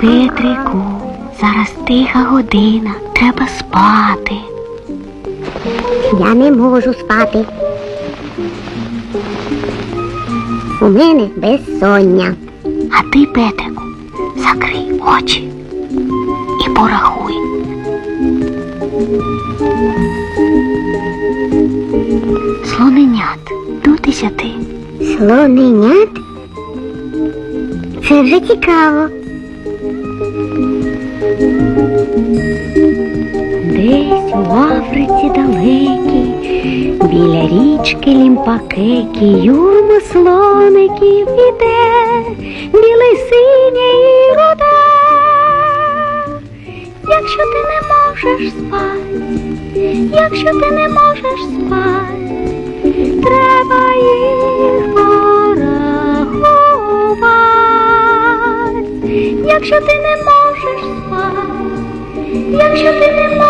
Петрику, зараз тиха година, треба спати. Я не можу спати. У мене безсоння. А ти, Петрику, закрий очі і порахуй. Слоненят до десяти. Слоненят? Це вже цікаво. Десь у Африці далекій, біля річки Лімпакекі, юрма слоників іде, білий синє і рода. Якщо ти не можеш спати, якщо ти не можеш спати, Якщо ти не можеш спати, якщо ти не можеш